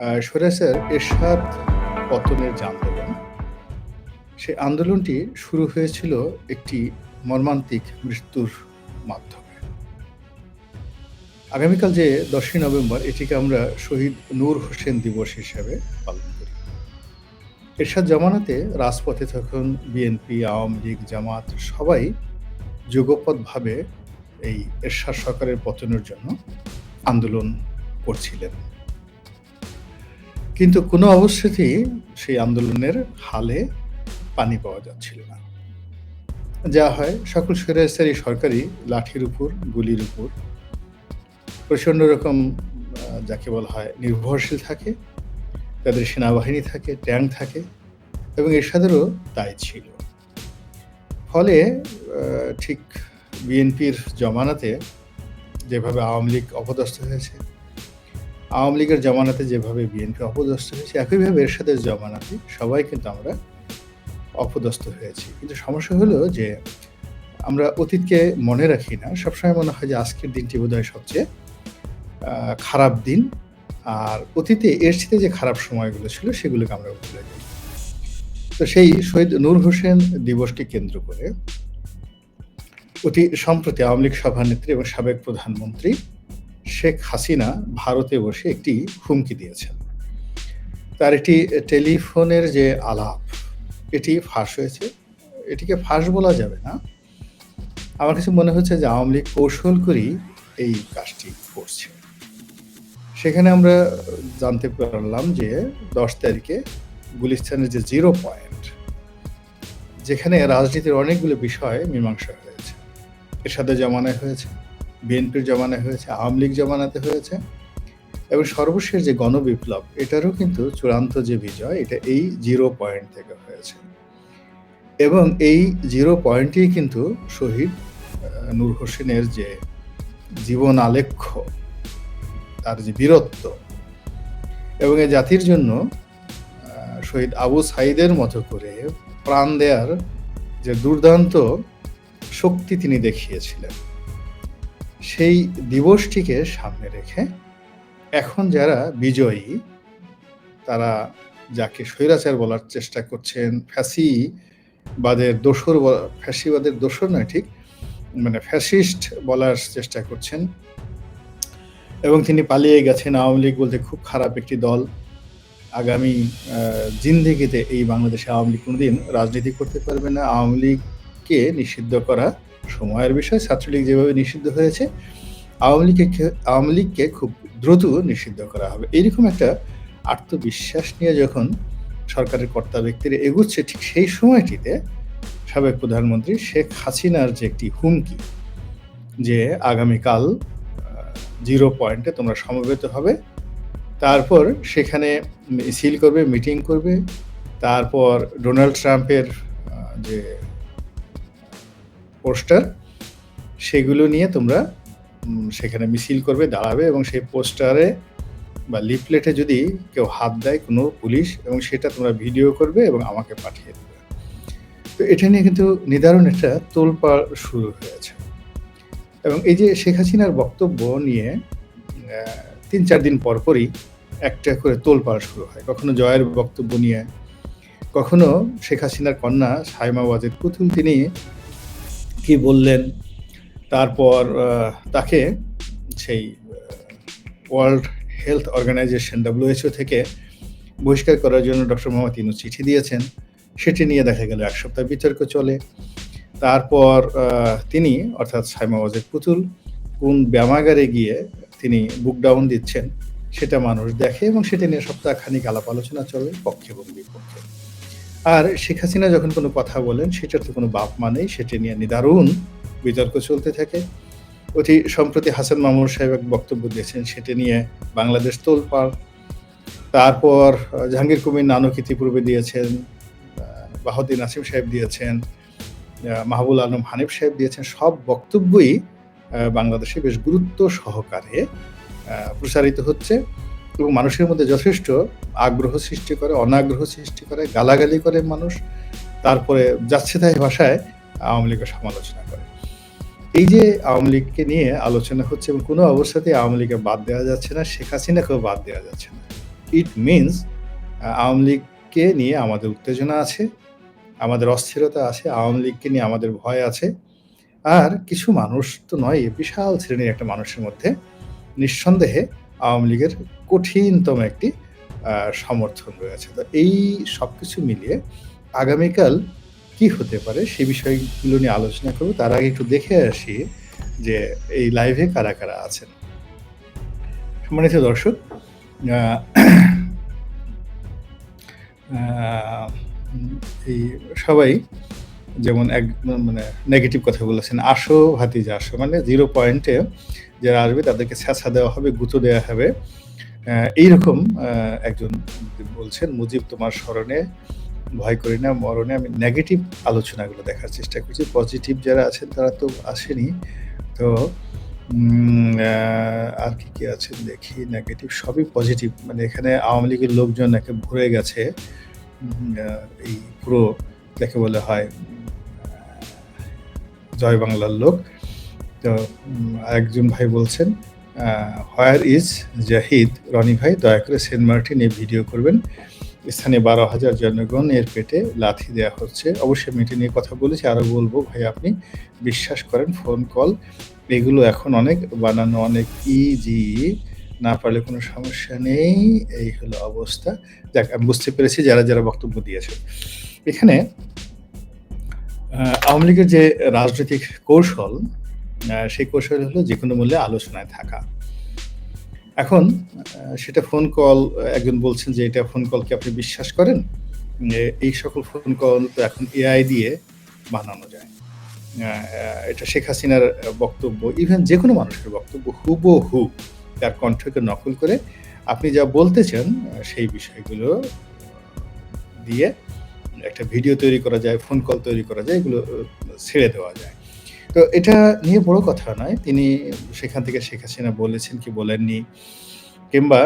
আহ, স্বৈরাচার এরশাদ পতনের যে আন্দোলন সেই আন্দোলনটি শুরু হয়েছিল একটি মর্মান্তিক মৃত্যুর মাধ্যমে। আগামীকাল যে দশই নভেম্বর এটিকে আমরা শহীদ নূর হোসেন দিবস হিসেবে পালন করি। এরশাদ জামানাতে রাজপথে তখন বিএনপি আওয়ামী লীগ জামাত সবাই যুগপৎভাবে এই এরশাদ সরকারের পতনের জন্য আন্দোলন করছিলেন। কিন্তু কোনো অবস্থাতেই সেই আন্দোলনের হালে পানি পাওয়া যাচ্ছিল না। যা হয় সকল স্বৈরাচারী সরকারি লাঠির উপর, গুলির উপর। প্রচণ্ড রকম যাকে বলা হয় নির্ভরশীল থাকে, তাদের সেনাবাহিনী থাকে, ট্যাঙ্ক থাকে এবং এরশাদেরও তাই ছিল। ফলে ঠিক বিএনপির জমানাতে যেভাবে আওয়ামী লীগ অপদস্থ হয়েছে আওয়ামী লীগের জমানাতে যেভাবে বিএনপি অপদস্থ হয়েছে, একইভাবে এর সাথে জমানাতে সবাই কিন্তু আমরা অপদস্থ হয়েছি। কিন্তু সমস্যা হলো যে আমরা অতীতকে মনে রাখি না। সবসময় মনে হয় যে আজকের দিনটি বোধহয় সবচেয়ে খারাপ দিন। আর অতীতে এর সাথে যে খারাপ সময়গুলো ছিল সেগুলোকে আমরা ভুলে যাই। তো সেই শহীদ নূর হোসেন দিবসকে কেন্দ্র করে অতি সম্প্রতি আওয়ামী লীগ সভানেত্রী এবং সাবেক প্রধানমন্ত্রী শেখ হাসিনা ভারতে বসে একটি হুমকি দিয়েছেন। তার একটি টেলিফোনের যে আলাপ, এটি ফাঁস হয়েছে। এটিকে ফাঁস বলা যাবে না। আমার কাছে মনে হচ্ছে যে আওয়ামী লীগ কৌশল করেই এই কাজটি করছে। সেখানে আমরা জানতে পারলাম যে দশ তারিখে গুলিস্তানের যে জিরো পয়েন্ট, যেখানে রাজনীতির অনেকগুলো বিষয় মীমাংসা হয়েছে। এর সাথে জমানায় হয়েছে। বিএনপির জমানায় হয়েছে, আওয়ামী লীগ জমানাতে হয়েছে এবং সর্বশেষ যে গণবিপ্লব, এটারও কিন্তু চূড়ান্ত যে বিজয়, এটা এই জিরো পয়েন্ট থেকে হয়েছে। এবং এই জিরো পয়েন্টই কিন্তু শহীদ নূর হোসেনের যে জীবন আলেখ্য, তার যে বীরত্ব এবং এই জাতির জন্য শহীদ আবু সাইদের মতো করে প্রাণ দেয়ার যে দুর্দান্ত শক্তি তিনি দেখিয়েছিলেন। সেই দিবসটিকে সামনে রেখে এখন যারা বিজয়ী, তারা যাকে স্বৈরাচার বলার চেষ্টা করছেন, ফ্যাসিবাদের দোসর ফ্যাসিবাদের দোসর নয় ঠিক মানে ফ্যাসিস্ট বলার চেষ্টা করছেন এবং তিনি পালিয়ে গেছেন আওয়ামী লীগ বলতে খুব খারাপ একটি দল। আগামী জিন্দেগিতে এই বাংলাদেশে আওয়ামী লীগ কোনোদিন রাজনীতি করতে পারবে না। আওয়ামী লীগকে নিষিদ্ধ করা সময়ের বিষয় ছাত্রলীগ যেভাবে নিষিদ্ধ হয়েছে, আওয়ামী লীগকে আওয়ামী লীগকে খুব দ্রুত নিষিদ্ধ করা হবে। এইরকম একটা আত্মবিশ্বাস নিয়ে যখন সরকারের কর্তা ব্যক্তিরা এগুচ্ছে, ঠিক সেই সময়টিতে সাবেক প্রধানমন্ত্রী শেখ হাসিনার যে একটি হুমকি, যে আগামীকাল জিরো পয়েন্টে তোমরা সমবেত হবে, তারপর সেখানে মিছিল করবে, মিটিং করবে, তারপর ডোনাল্ড ট্রাম্পের যে পোস্টার, সেগুলো নিয়ে তোমরা সেখানে মিছিল করবে, দাঁড়াবে এবং সেই পোস্টারে বা লিফলেটে যদি কেউ হাত দেয় কোনো পুলিশ এবং সেটা তোমরা ভিডিও করবে এবং আমাকে পাঠিয়ে দেবে। তো এটা নিয়ে কিন্তু নিদারুণ একটা তোলপাড় শুরু হয়েছে। এবং এই যে শেখ হাসিনার বক্তব্য নিয়ে তিন চার দিন পর পরই একটা করে তোলপাড় শুরু হয়। কখনো জয়ের বক্তব্য নিয়ে, কখনো শেখ হাসিনার কন্যা সাইমা ওয়াজেদ পুতুল, তিনি কি বললেন? তারপর তাকে সেই ওয়ার্ল্ড হেলথ অর্গানাইজেশন ডাব্লিউএইচও থেকে বহিষ্কার করার জন্য ডক্টর মোহাম্মদ ইনু চিঠি দিয়েছেন। সেটি নিয়ে দেখা গেল, এক সপ্তাহ বিতর্ক চলে। তারপর তিনি, অর্থাৎ সাইমা ওয়াজেদ পুতুল, কোন ব্যায়ামাগারে গিয়ে তিনি বুক ডাউন দিচ্ছেন, সেটা মানুষ দেখে এবং সেটা নিয়ে সপ্তাহখানিক আলাপ আলোচনা চলে, পক্ষে এবং বিপক্ষে। আর শেখ হাসিনা যখন কোনো কথা বলেন সেটার তো কোনো বাপ মানেই সেটা নিয়ে নিদারুণ বিতর্ক চলতে থাকে। অতি সম্প্রতি হাসান মামুর সাহেব এক বক্তব্য দিয়েছেন সেটা নিয়ে বাংলাদেশ তোলপাড়। তারপর জাহাঙ্গীর কবির নানক ইতিপূর্বে দিয়েছেন আহ, বাহাউদ্দিন নাসিম সাহেব দিয়েছেন মাহবুল আলম হানিফ সাহেব দিয়েছেন সব বক্তব্যই বাংলাদেশে বেশ গুরুত্ব সহকারে আহ, প্রচারিত হচ্ছে। এবং মানুষের মধ্যে যথেষ্ট আগ্রহ সৃষ্টি করে অনাগ্রহ সৃষ্টি করে গালাগালি করে মানুষ। তারপরে যাচ্ছে তাই ভাষায় আওয়ামী লীগের সমালোচনা করে। এই যে আওয়ামী লীগকে নিয়ে আলোচনা হচ্ছে এবং কোনো অবস্থাতেই আওয়ামী লীগকে বাদ দেওয়া যাচ্ছে না শেখ হাসিনাকেও বাদ দেওয়া যাচ্ছে না। ইট মিনস আওয়ামী লীগকে নিয়ে আমাদের উত্তেজনা আছে, আমাদের অস্থিরতা আছে, আওয়ামী লীগকে নিয়ে আমাদের ভয় আছে। আর কিছু মানুষ তো নয়, বিশাল শ্রেণির একটা মানুষের মধ্যে। নিঃসন্দেহে আওয়ামী লীগের কঠিনতম একটি সমর্থন রয়েছে। তো এই সব কিছু মিলিয়ে আগামীকাল কি হতে পারে সে বিষয়গুলো নিয়ে আলোচনা করব। তার আগে একটু দেখে আসি যে এই লাইভে কারা, কারা আছেন। সম্মানিত দর্শক, এই সবাই যেমন এক মানে নেগেটিভ কথা বলেছেন, "আসো ভাতিজা আসো।" মানে জিরো পয়েন্টে যারা আসবে তাদেরকে ছ্যাঁচা দেওয়া হবে, গুঁতো দেওয়া হবে। এইরকম একজন বলছেন, "মুজিব তোমার স্মরণে ভয় করি না মরণে।" আমি নেগেটিভ আলোচনাগুলো দেখার চেষ্টা করছি। পজিটিভ যারা আছেন তারা তো আসেনি। তো আর কি, কি আছেন দেখি নেগেটিভ সবই পজিটিভ। মানে এখানে আওয়ামী লীগের লোকজন একে ভরে গেছে। এই পুরো যাকে বলা হয় জয় বাংলার লোক। তো একজন ভাই বলছেন, "হোয়ার ইজ জাহিদ? রনি ভাই দয়া করে সেন্ট মার্টিন ভিডিও করবেন। স্থানীয় ১২,০০০ জনগণের পেটে লাথি দেওয়া হচ্ছে।" অবশ্যই আমি এটা নিয়ে কথা বলেছি। আরও বলব ভাই আপনি বিশ্বাস করেন ফোন কল এগুলো এখন অনেক বানানো অনেক ইজি। না পারলে কোনো সমস্যা নেই। এই হলো অবস্থা। যাক আমি বুঝতে পেরেছি যারা, যারা বক্তব্য দিয়েছে এখানে আওয়ামী লীগের যে রাজনৈতিক কৌশল, সেই কৌশল হলো যে কোনো মূল্যে আলোচনায় থাকা। এখন সেটা ফোন কল একজন বলছেন যে, "এটা ফোন কল কি আপনি বিশ্বাস করেন?" এই সকল ফোন কল তো এখন এআই দিয়ে বানানো যায়। এটা শেখ হাসিনার বক্তব্য, ইভেন যে কোনো মানুষের বক্তব্য হুবহু তার কণ্ঠকে নকল করে আপনি যা বলতে চান সেই বিষয়গুলো দিয়ে একটা ভিডিও তৈরি করা যায়, ফোন কল তৈরি করা যায়, এগুলো ছেড়ে দেওয়া যায়। তো এটা নিয়ে বড় কথা নয়। তিনি সেখান থেকে শেখ হাসিনা বলেছেন কি বলেননি কিংবা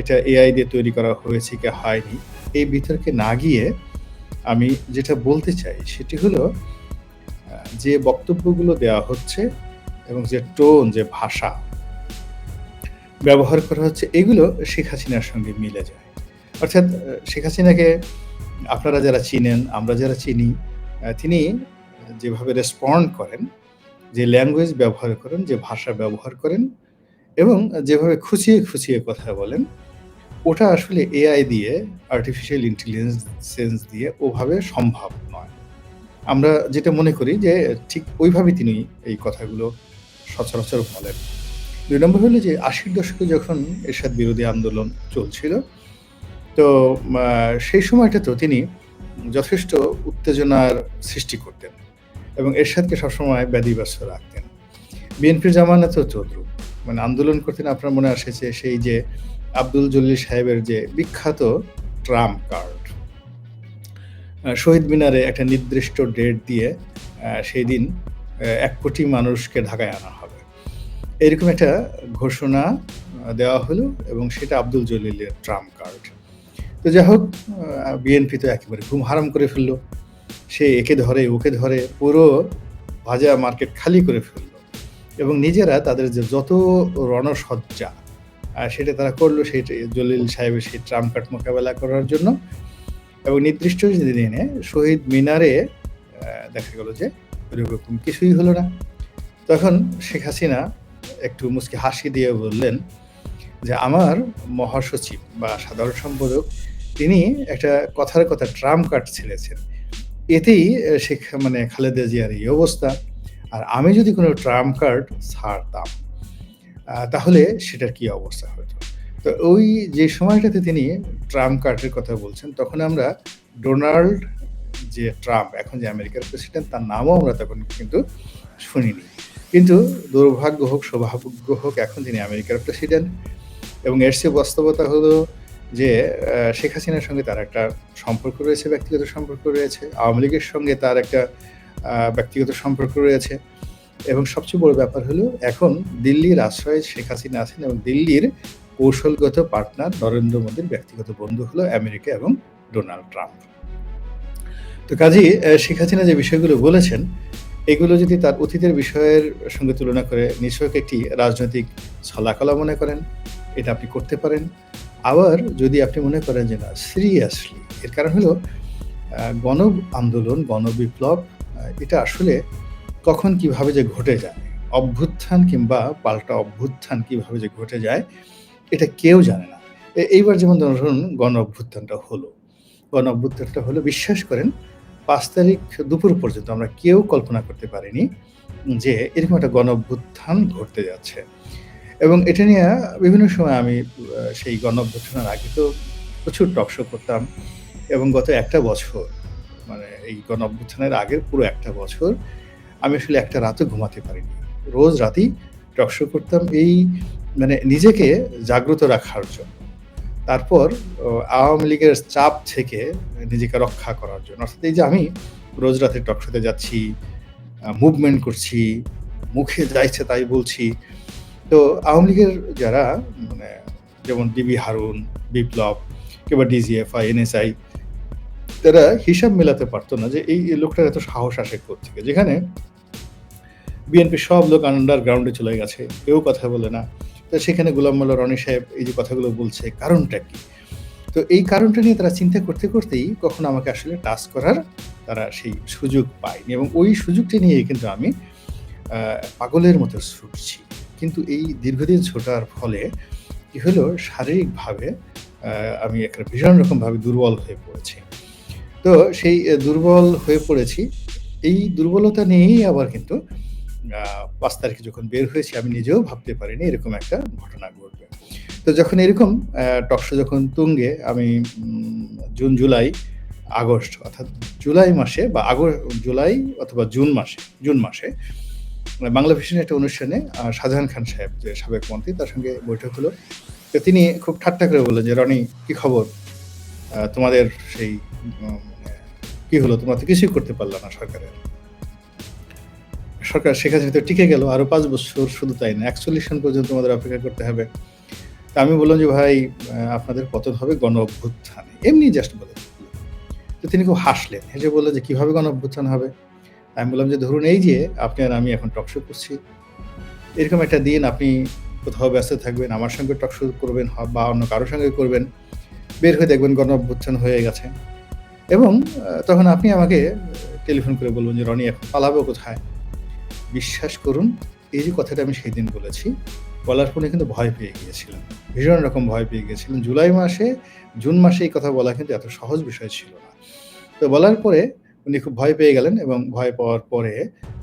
এটা এআই দিয়ে তৈরি করা হয়েছে কি হয়নি। এই বিতর্কে না গিয়ে আমি যেটা বলতে চাই সেটি হলো যে বক্তব্যগুলো দেওয়া হচ্ছে এবং যে টোন, যে ভাষা ব্যবহার করা হচ্ছে এগুলো শেখ হাসিনার সঙ্গে মিলে যায়। অর্থাৎ শেখ হাসিনাকে আপনারা যারা চিনেন, আমরা যারা চিনি, তিনি যেভাবে রেসপন্ড করেন, যে ল্যাঙ্গুয়েজ ব্যবহার করেন, যে ভাষা ব্যবহার করেন এবং যেভাবে খুঁচিয়ে, খুঁচিয়ে কথা বলেন, ওটা আসলে এআই দিয়ে আর্টিফিশিয়াল ইন্টেলিজেন্স দিয়ে ওভাবে সম্ভব নয়। আমরা যেটা মনে করি যে ঠিক ওইভাবে তিনি এই কথাগুলো সচরাচর বলেন। দুই নম্বর হলো যে ৮০ দশকে যখন এরশাদ বিরোধী আন্দোলন চলছিল, তো সেই সময়টাতেও তিনি যথেষ্ট উত্তেজনার সৃষ্টি করতেন এবং এরশাদকে সবসময় ব্যাধিগ্রস্ত রাখতেন। বিএনপির জামানাতেও তদ্রুপ। মানে আন্দোলন করতেন আপনার মনে আসে যে সেই যে আব্দুল জলিল সাহেবের যে বিখ্যাত ট্রাম্প কার্ড। শহীদ মিনারে একটা নির্দিষ্ট ডেট দিয়ে সেই দিন এক কোটি মানুষকে ঢাকায় আনা হবে। এরকম একটা ঘোষণা দেওয়া হলো এবং সেটা আব্দুল জলিলের ট্রাম্প কার্ড। তো যাই হোক বিএনপি তো একেবারে ঘুম হারাম করে ফেলল। সে একে ধরে, ওকে ধরে পুরো ভাজা মার্কেট খালি করে ফেলল। এবং নিজেরা তাদের যে যত রণসজ্জা সেটা তারা করল সেই জলিল সাহেবের সেই ট্রাম্প কার্ড মোকাবেলা করার জন্য। এবং নির্দিষ্ট দিনে শহীদ মিনারে দেখা গেল যে ওইরকম কিছুই হলো না। তখন শেখ হাসিনা একটু মুচকি হাসি দিয়ে বললেন যে, "আমার মহাসচিব বা সাধারণ সম্পাদক তিনি একটা কথার কথা ট্রাম্প কার্ড ছেড়েছেন। এতেই শেখ মানে খালেদা জিয়ার এই অবস্থা। আর আমি যদি কোনো ট্রাম্প কার্ড ছাড়তাম, তাহলে সেটার কি অবস্থা হতো?" তো ওই যে সময়টাতে তিনি ট্রাম্প কার্ডের কথা বলছেন, তখন আমরা ডোনাল্ড যে ট্রাম্প এখন যে আমেরিকার প্রেসিডেন্ট তার নামও আমরা তখন কিন্তু শুনিনি। কিন্তু দুর্ভাগ্য হোক, সৌভাগ্য হোক এখন তিনি আমেরিকার প্রেসিডেন্ট এবং এর সে বাস্তবতা হলো যে শেখ হাসিনার সঙ্গে তার একটা সম্পর্ক রয়েছে, ব্যক্তিগত সম্পর্ক রয়েছে। আওয়ামী লীগের সঙ্গে তার একটা ব্যক্তিগত সম্পর্ক রয়েছে এবং সবচেয়ে বড় ব্যাপার হলো এখন দিল্লির আশ্রয়ে শেখ হাসিনা আছেন এবং দিল্লির কৌশলগত পার্টনার নরেন্দ্র মোদীর ব্যক্তিগত বন্ধু হলো আমেরিকা এবং ডোনাল্ড ট্রাম্প। তো কাজী শেখ হাসিনা যে বিষয়গুলো বলেছেন, এগুলো যদি তার অতীতের বিষয়ের সঙ্গে তুলনা করে নিছক একটি রাজনৈতিক ছলাকলা মনে করেন, এটা আপনি করতে পারেন। আবার যদি আপনি মনে করেন যে না সিরিয়াসলি এর কারণ হলো গণ আন্দোলন, গণবিপ্লব এটা আসলে কখন কীভাবে যে ঘটে যায়, অভ্যুত্থান কিংবা পাল্টা অভ্যুত্থান কীভাবে যে ঘটে যায়, এটা কেউ জানে না। এইবার যেমন ধরুন গণ অভ্যুত্থানটা হলো। গণ অভ্যুত্থানটা হলো বিশ্বাস করেন পাঁচ তারিখ দুপুর পর্যন্ত আমরা কেউ কল্পনা করতে পারিনি যে এরকম একটা গণ অভ্যুত্থান ঘটতে যাচ্ছে। এবং এটা নিয়ে বিভিন্ন সময় আমি সেই গণ অভ্যুত্থানের আগে তো প্রচুর টক শো করতাম এবং গত একটা বছর মানে এই গণ অভ্যুত্থানের আগের পুরো একটা বছর আমি আসলে একটা রাতও ঘুমাতে পারিনি। রোজ রাতেই টক শো করতাম এই মানে নিজেকে জাগ্রত রাখার জন্য। তারপর আওয়ামী লীগের চাপ থেকে নিজেকে রক্ষা করার জন্য। অর্থাৎ এই যে আমি রোজ রাতে টক শোতে যাচ্ছি, মুভমেন্ট করছি, মুখে যাইছে তাই বলছি। তো আওয়ামী লীগের যারা মানে যেমন ডিবি হারুন, বিপ্লব কিংবা ডিজিএফআই, এনএসআই তারা হিসাব মেলাতে পারতো না যে এই লোকটার এত সাহস আসে কোত্থেকে? যেখানে বিএনপির সব লোক আন্ডারগ্রাউন্ডে চলে গেছে। কেউ কথা বলে না। তো সেখানে গোলাম মোল্লা রনি সাহেব এই যে কথাগুলো বলছে কারণটা কি? তো এই কারণটা নিয়ে তারা চিন্তা করতে, করতেই কখনো আমাকে আসলে টাচ করার তারা সেই সুযোগ পায়নি এবং ওই সুযোগটি নিয়েই কিন্তু আমি পাগলের মতো ছুটছি। কিন্তু এই দীর্ঘদিন ছোটার ফলে কি হলো শারীরিকভাবে আমি একটা ভীষণ রকমভাবে দুর্বল হয়ে পড়েছি। তো সেই দুর্বল হয়ে পড়েছি। এই দুর্বলতা নিয়েই আবার কিন্তু পাঁচ তারিখে যখন বের হয়েছি আমি নিজেও ভাবতে পারিনি এরকম একটা ঘটনা ঘটবে। তো যখন এরকম টকশো যখন তুঙ্গে আমি জুন, জুলাই, আগস্ট অর্থাৎ জুলাই মাসে বা আগ জুলাই অথবা জুন মাসে জুন মাসে বাংলা ভিশনের একটা অনুষ্ঠানে শাহজাহান খান সাহেব যে সাবেক মন্ত্রী তার সঙ্গে বৈঠক হলো। তো তিনি খুব ঠাট্টা করে বললেন যে, "রনি কি খবর? তোমাদের সেই মানে কি হলো? তোমরা তো কিছুই করতে পারলা না সরকারের।" সরকার শেখ হাসিনা তো টিকে গেল আরও পাঁচ বছর শুধু তাই না ৪১ সন পর্যন্ত তোমাদের অপেক্ষা করতে হবে। তা আমি বললাম যে, "ভাই আপনাদের পতন হবে গণ অভ্যুত্থানে।" এমনি জাস্ট বলে তো তিনি খুব হাসলেন। হেসে বললেন যে, "কীভাবে গণ অভ্যুত্থান হবে?" আমি বললাম যে, "ধরুন এই যে আপনি আর আমি এখন টক শো করছি। এরকম একটা দিন আপনি কোথাও ব্যস্ত থাকবেন, আমার সঙ্গে টক শো করবেন বা অন্য কারও সঙ্গে করবেন। বের হয়ে দেখবেন গণ অভ্যুত্থান হয়ে গেছে। এবং তখন আপনি আমাকে টেলিফোন করে বলবেন যে, "রনি এখন পালাবো কোথায়?" বিশ্বাস করুন এই যে কথাটা আমি সেই দিন বলেছি, বলার পরে কিন্তু ভয় পেয়ে গিয়েছিলাম। ভীষণ রকম ভয় পেয়ে গিয়েছিলাম। জুলাই মাসে, জুন মাসে এই কথা বলা কিন্তু এত সহজ বিষয় ছিল না। তো বলার পরে উনি খুব ভয় পেয়ে গেলেন এবং ভয় পাওয়ার পরে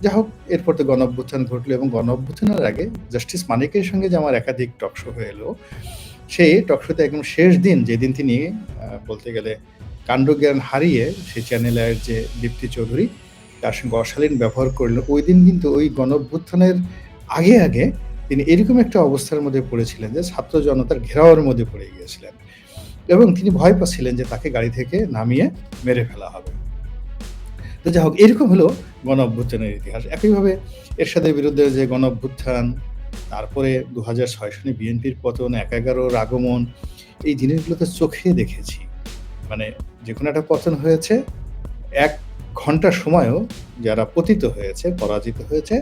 যা হোক এরপর তো গণ অভ্যুত্থান ঘটলো এবং গণ অভ্যুত্থানের আগে জাস্টিস মানিকের সঙ্গে যে আমার একাধিক টক শো হয়ে এলো, সেই টক শোতে একদম শেষ দিন যেদিন তিনি বলতে গেলে কাণ্ডজ্ঞান হারিয়ে সেই চ্যানেলের যে দীপ্তি চৌধুরী তার সঙ্গে অশালীন ব্যবহার করলেন ওই দিন কিন্তু ওই গণ অভ্যুত্থানের আগে, আগে তিনি এরকম একটা অবস্থার মধ্যে পড়েছিলেন যে ছাত্র জনতার ঘেরাওয়ের মধ্যে পড়ে গিয়েছিলেন। এবং তিনি ভয় পাচ্ছিলেন যে তাকে গাড়ি থেকে নামিয়ে মেরে ফেলা হবে। তো যাই হোক এরকম হলো গণ অভ্যুত্থানের ইতিহাস। একইভাবে এরশাদের বিরুদ্ধে যে গণ অভ্যুত্থান, তারপরে ২০০৬ সনে বিএনপির পতন, এক এগারোর আগমন এই জিনিসগুলো তো চোখে দেখেছি। মানে যে কোনো একটা পতন হয়েছে এক ঘণ্টা সময়ও যারা পতিত হয়েছে, পরাজিত হয়েছে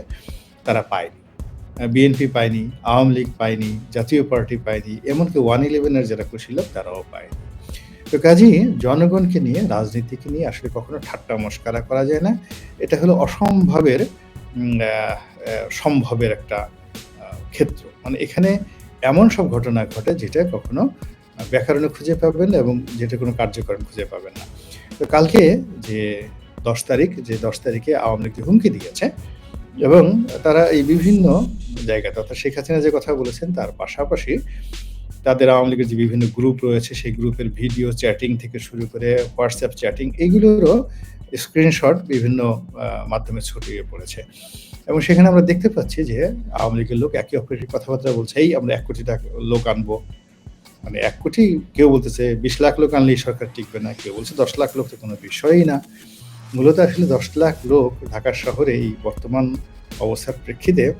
তারা পায়নি। বিএনপি পায়নি, আওয়ামী লীগ পায়নি, জাতীয় পার্টি পায়নি, এমনকি ওয়ান ইলেভেনের যারা কুশীলব তারাও পায়নি। তো কাজেই জনগণকে নিয়ে রাজনীতিকে নিয়ে আসলে কখনো ঠাট্টা মশকরা করা যায় না। এটা হলো অসম্ভবের সম্ভবের একটা ক্ষেত্র। মানে এখানে এমন সব ঘটনা ঘটে যেটা কখনো ব্যাকরণে খুঁজে পাবেন এবং যেটা কোনো কার্যকরণ খুঁজে পাবেন না। তো কালকে যে ১০ তারিখ, যে ১০ তারিখে আওয়ামী লীগ যে হুমকি দিয়েছে এবং তারা এই বিভিন্ন জায়গাতে অর্থাৎ শেখ হাসিনা যে কথা বলেছেন তার পাশাপাশি তাদের আওয়ামী লীগের যে বিভিন্ন গ্রুপ রয়েছে সেই গ্রুপের ভিডিও চ্যাটিং থেকে শুরু করে হোয়াটসঅ্যাপ চ্যাটিং এগুলোরও স্ক্রিনশট বিভিন্ন মাধ্যমে ছড়িয়ে পড়েছে। এবং সেখানে আমরা দেখতে পাচ্ছি যে আওয়ামী লীগের লোক একে অপরের কথাবার্তা বলছে, "এই আমরা এক কোটি টাকা লোক আনব।" মানে এক কোটি কেউ বলতেছে ২০ লাখ লোক আনলেই সরকার টিকবে না। কেউ বলছে ১০ লাখ লোক তো কোনো বিষয়ই না। মূলত আসলে ১০ লাখ লোক ঢাকা শহরে এই বর্তমান অবস্থার প্রেক্ষিতে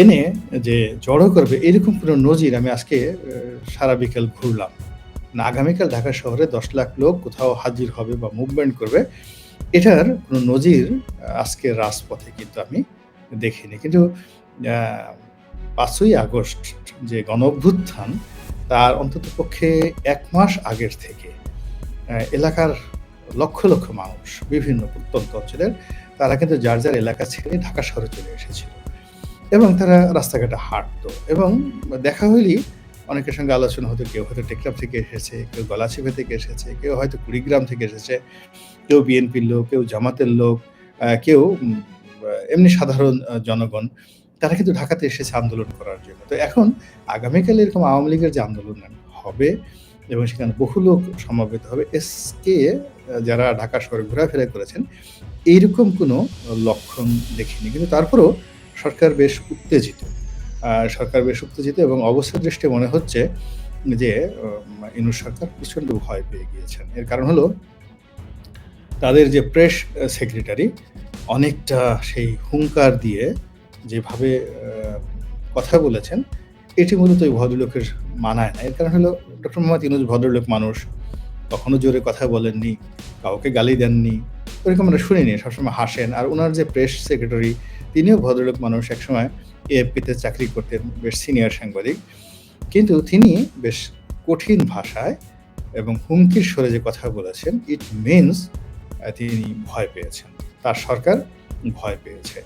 এনে যে জড়ো করবে এরকম কোনো নজির আমি আজকে সারা বিকেল ঘুরলাম। না আগামীকাল ঢাকা শহরে ১০ লাখ লোক কোথাও হাজির হবে বা মুভমেন্ট করবে এটার কোনো নজির আ আজকের রাজপথে কিন্তু আমি দেখিনি। কিন্তু পাঁচই আগস্ট যে গণঅভ্যুত্থান তার অন্ততপক্ষে এক মাস আগের থেকে এলাকার লক্ষ, লক্ষ মানুষ বিভিন্ন প্রত্যন্ত অঞ্চলের তারা কিন্তু যার, যার এলাকা ছেড়ে ঢাকা শহরে চলে এসেছিল। এবং তারা রাস্তাঘাটে হাঁটতো এবং দেখা হইলেই অনেকের সঙ্গে আলোচনা হতো। কেউ হয়তো টেকনাফ থেকে এসেছে, কেউ গলাচিপা থেকে এসেছে, কেউ হয়তো কুড়িগ্রাম থেকে এসেছে, কেউ বিএনপির লোক, কেউ জামাতের লোক, কেউ এমনি সাধারণ জনগণ। তারা কিন্তু ঢাকাতে এসেছে আন্দোলন করার জন্য। তো এখন আগামীকাল এরকম আওয়ামী লীগের যে আন্দোলন হবে এবং সেখানে বহু লোক সমাবেত হবে। এসকে যারা ঢাকা শহরে ঘোরাফেরা করেছেন, এইরকম কোনো লক্ষণ দেখিনি। কিন্তু তারপরেও সরকার বেশ উত্তেজিত। সরকার বেশ উত্তেজিত এবং অবস্থার দৃষ্টে মনে হচ্ছে যে অ সরকার প্রচণ্ড ভয় পেয়ে গিয়েছেন। এর কারণ হলো তাদের যে প্রেস সেক্রেটারি অনেকটা সেই হুঙ্কার দিয়ে যেভাবে কথা বলেছেন, এটি মূলত ওই ভদ্রলোকের মানায় না। এর কারণ হলো ডক্টর মোহাম্মদ ইনুজ ভদ্রলোক মানুষ। কখনো জোরে কথা বলেননি, কাউকে গালি দেননি। ওরকম আমরা শুনিনি। সবসময় হাসেন। আর ওনার যে প্রেস সেক্রেটারি তিনিও ভদ্রলোক মানুষ। একসময় এএফপিতে চাকরি করতেন, বেশ সিনিয়র সাংবাদিক। কিন্তু তিনি বেশ কঠিন ভাষায় এবং হুমকির স্বরে যে কথা বলেছেন, ইট মিনস তিনি ভয় পেয়েছেন। তার সরকার ভয় পেয়েছে।